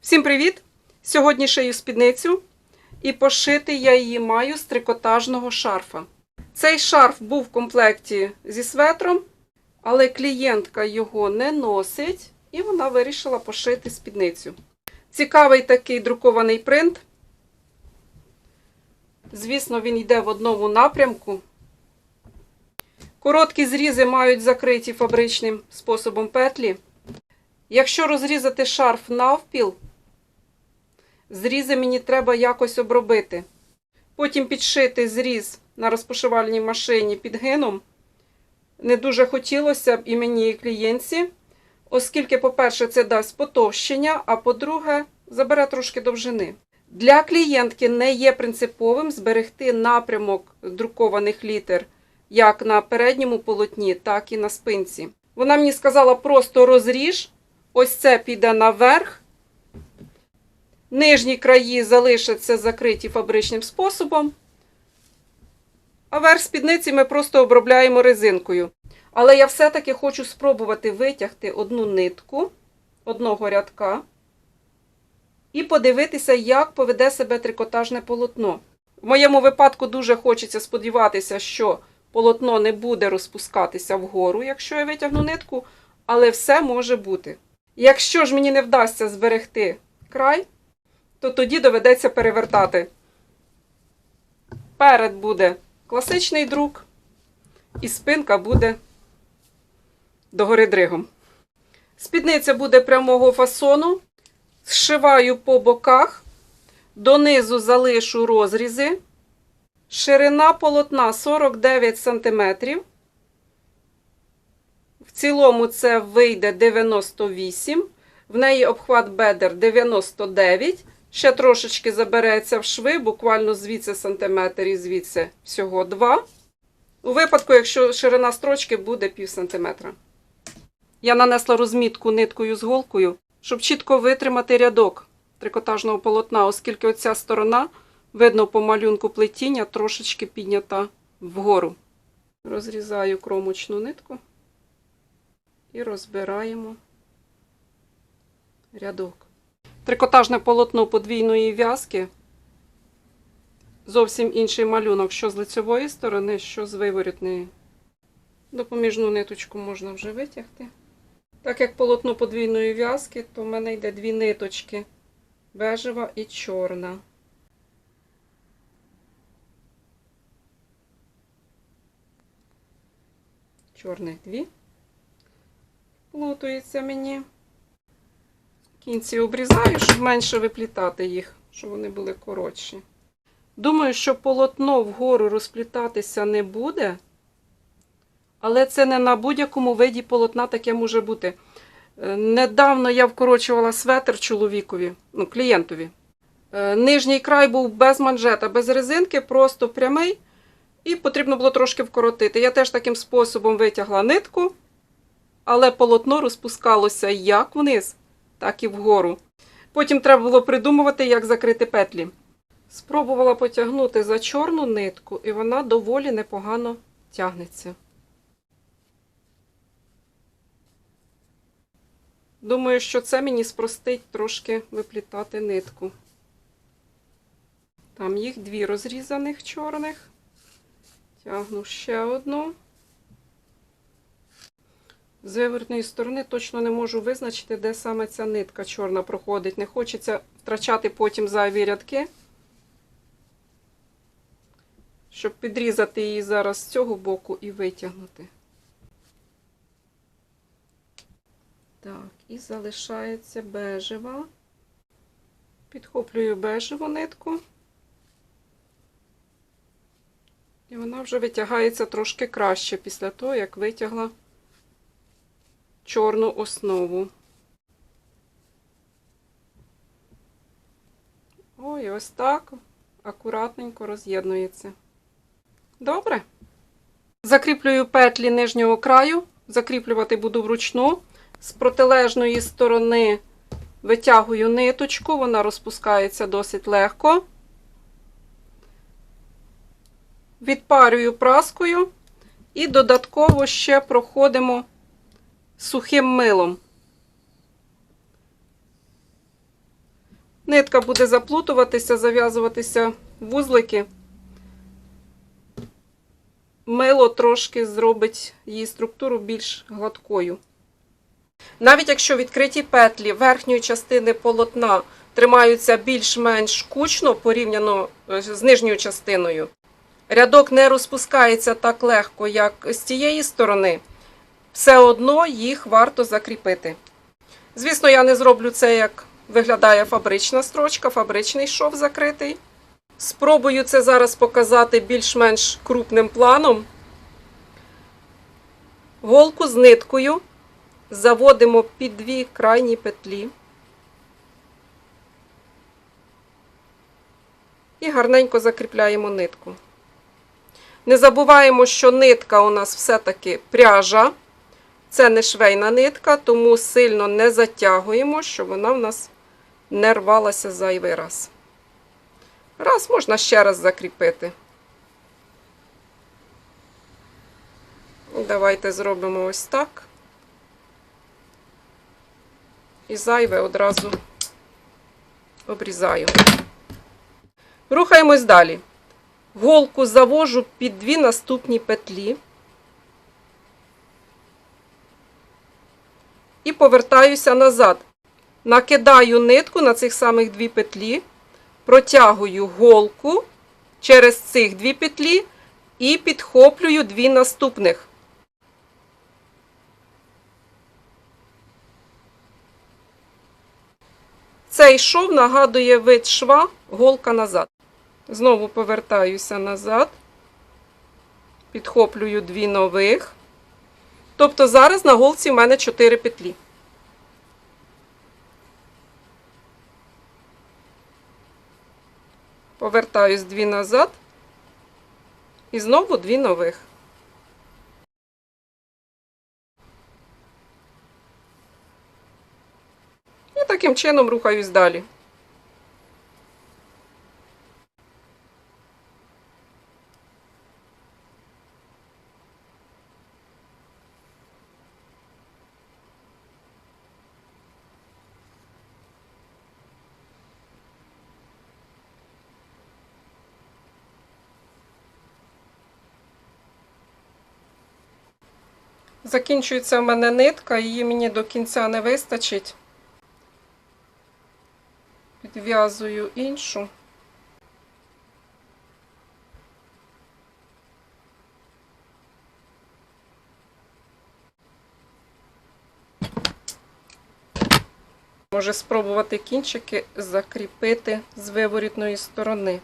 Всім привіт! Сьогодні шию спідницю і пошити я її маю з трикотажного шарфа. Цей шарф був в комплекті зі светром, але клієнтка його не носить і вона вирішила пошити спідницю. Цікавий такий друкований принт. Звісно, він йде в одному напрямку. Короткі зрізи мають закриті фабричним способом петлі. Якщо розрізати шарф навпіл, зрізи мені треба якось обробити. Потім підшити зріз на розпошивальній машині підгином. Не дуже хотілося б і мені, і клієнтці, оскільки, по-перше, це дасть потовщення, а по-друге, забере трошки довжини. Для клієнтки не є принциповим зберегти напрямок друкованих літер як на передньому полотні, так і на спинці. Вона мені сказала просто розріж, ось це піде наверх. Нижні краї залишаться закриті фабричним способом. А верх спідниці ми просто обробляємо резинкою. Але я все-таки хочу спробувати витягти одну нитку одного рядка і подивитися, як поведе себе трикотажне полотно. В моєму випадку дуже хочеться сподіватися, що полотно не буде розпускатися вгору, якщо я витягну нитку, але все може бути. Якщо ж мені не вдасться зберегти край, то тоді доведеться перевертати. Перед буде класичний друк, і спинка буде догори дригом. Спідниця буде прямого фасону. Зшиваю по боках, донизу залишу розрізи. Ширина полотна 49 см. В цілому це вийде 98 В неї обхват бедер 99 Ще трошечки забереться в шви, буквально звідси сантиметр і звідси всього 2. У випадку, якщо ширина строчки буде пів сантиметра. Я нанесла розмітку ниткою з голкою, щоб чітко витримати рядок трикотажного полотна, оскільки оця сторона, видно по малюнку плетіння, трошечки піднята вгору. Розрізаю кромочну нитку і розбираємо рядок. Трикотажне полотно подвійної в'язки. Зовсім інший малюнок, що з лицевої сторони, що з виворітної. Допоміжну ниточку можна вже витягти. Так як полотно подвійної в'язки, то в мене йде дві ниточки бежева і чорна. Чорних дві. Плутується мені. Кінці обрізаю, щоб менше виплітати їх, щоб вони були коротші. Думаю, що полотно вгору розплітатися не буде, але це не на будь-якому виді полотна таке може бути. Е, Недавно я вкорочувала светр чоловікові, ну, клієнтові. Е, Нижній край був без манжета, без резинки, просто прямий, і потрібно було трошки вкоротити. Я теж таким способом витягла нитку, але полотно розпускалося як вниз, так і вгору. Потім треба було придумувати, як закрити петлі. Спробувала потягнути за чорну нитку, і вона доволі непогано тягнеться. Думаю, що це мені спростить трошки виплітати нитку. Там їх дві розрізаних чорних. Тягну ще одну. З вивертної сторони точно не можу визначити, де саме ця нитка чорна проходить. Не хочеться втрачати потім зайві рядки, щоб підрізати її зараз з цього боку і витягнути. Так, і залишається бежева. Підхоплюю бежеву нитку. І вона вже витягається трошки краще після того, як витягла чорну основу. Ой, ось так акуратненько роз'єднується. Добре. Закріплюю петлі нижнього краю, закріплювати буду вручну. З протилежної сторони витягую ниточку, вона розпускається досить легко. Відпарюю праскою і додатково ще проходимо сухим милом. Нитка буде заплутуватися, зав'язуватися вузлики. Мило трошки зробить її структуру більш гладкою. Навіть якщо відкриті петлі верхньої частини полотна тримаються більш-менш кучно порівняно е, з нижньою частиною, рядок не розпускається так легко, як з цієї сторони, все одно їх варто закріпити. Звісно, я не зроблю це, як виглядає фабрична строчка, фабричний шов закритий. Спробую це зараз показати більш-менш крупним планом. Голку з ниткою заводимо під дві крайні петлі. І гарненько закріпляємо нитку. Не забуваємо, що нитка у нас все-таки пряжа. Це не швейна нитка, тому сильно не затягуємо, щоб вона в нас не рвалася зайвий раз. Раз можна ще раз закріпити. Давайте зробимо ось так. І зайве одразу обрізаю. Рухаємось далі. Голку завожу під дві наступні петлі. І повертаюся назад. Накидаю нитку на цих самих дві петлі, протягую голку через цих дві петлі і підхоплюю дві наступних. Цей шов нагадує вид шва голка назад. Знову повертаюся назад, підхоплюю дві нових. Тобто зараз на голці в мене 4 петлі. Повертаюсь дві назад і знову дві нових. І таким чином рухаюсь далі. Закінчується в мене нитка, її мені до кінця не вистачить. Підв'язую іншу. Може спробувати кінчики закріпити з виворітної сторони.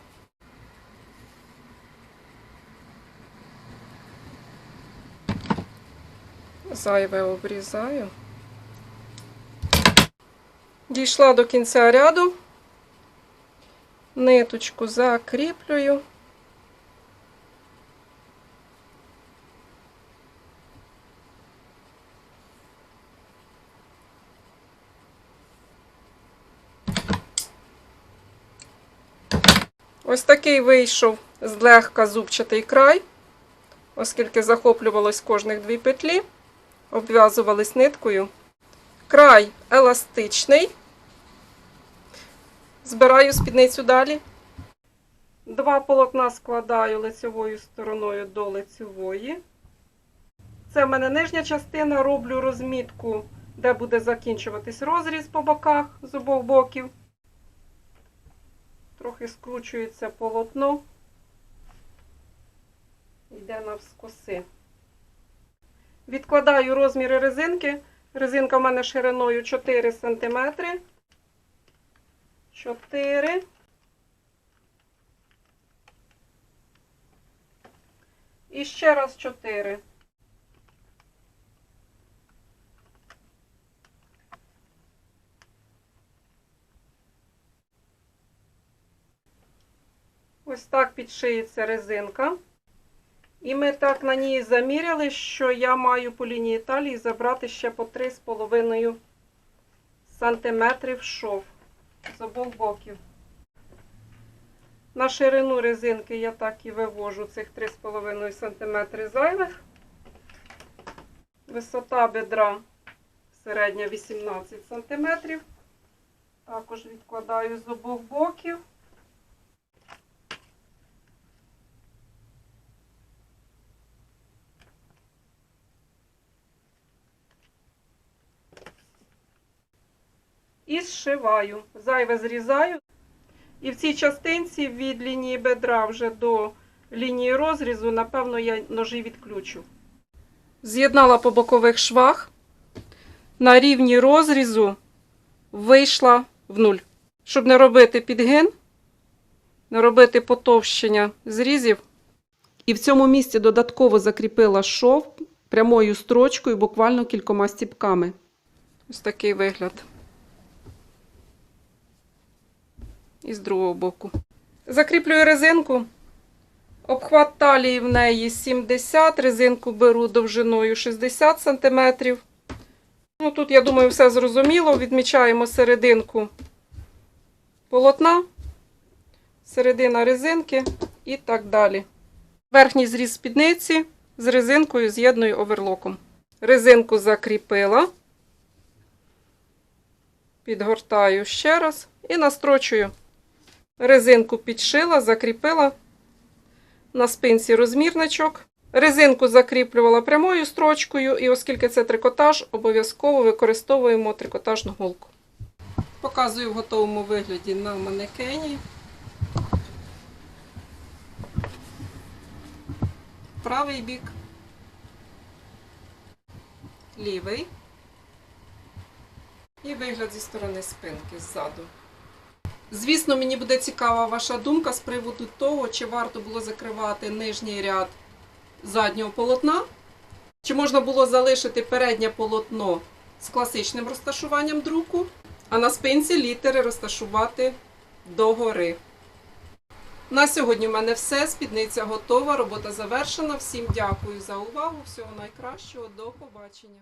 Зайве обрізаю. Дійшла до кінця ряду, ниточку закріплюю. Ось такий вийшов злегка зубчатий край, оскільки захоплювалось кожних дві петлі, обв'язувались ниткою. Край еластичний. Збираю спідницю далі. Два полотна складаю лицевою стороною до лицевої. Це в мене нижня частина, роблю розмітку, де буде закінчуватись розріз по боках з обох боків. Трохи скручується полотно, йде навскоси. Відкладаю розміри резинки. Резинка в мене шириною 4 см. 4. І ще раз 4. Ось так підшиється резинка. І ми так на ній заміряли, що я маю по лінії талії забрати ще по 3,5 см шов з обох боків. На ширину резинки я так і вивожу цих 3,5 см зайвих. Висота бедра середня 18 см. Також відкладаю з обох боків. І зшиваю. Зайве зрізаю. І в цій частинці від лінії бедра вже до лінії розрізу, напевно, я ножі відключу. З'єднала по бокових швах. На рівні розрізу вийшла в нуль. Щоб не робити підгин, не робити потовщення зрізів. І в цьому місці додатково закріпила шов прямою строчкою, буквально кількома стіпками. Ось такий вигляд. І з другого боку. Закріплюю резинку. Обхват талії в неї 70, резинку беру довжиною 60 см. Ну, тут, я думаю, все зрозуміло. Відмічаємо серединку полотна, середина резинки і так далі. Верхній зріз спідниці з резинкою з'єдную оверлоком. Резинку закріпила, підгортаю ще раз і настрочую. Резинку підшила, закріпила на спинці розмірничок. Резинку закріплювала прямою строчкою, і оскільки це трикотаж, обов'язково використовуємо трикотажну голку. Показую в готовому вигляді на манекені. Правий бік, лівий і вигляд зі сторони спинки ззаду. Звісно, мені буде цікава ваша думка з приводу того, чи варто було закривати нижній ряд заднього полотна, чи можна було залишити переднє полотно з класичним розташуванням друку, а на спинці літери розташувати догори. На сьогодні в мене все. Спідниця готова, робота завершена. Всім дякую за увагу. Всього найкращого. До побачення.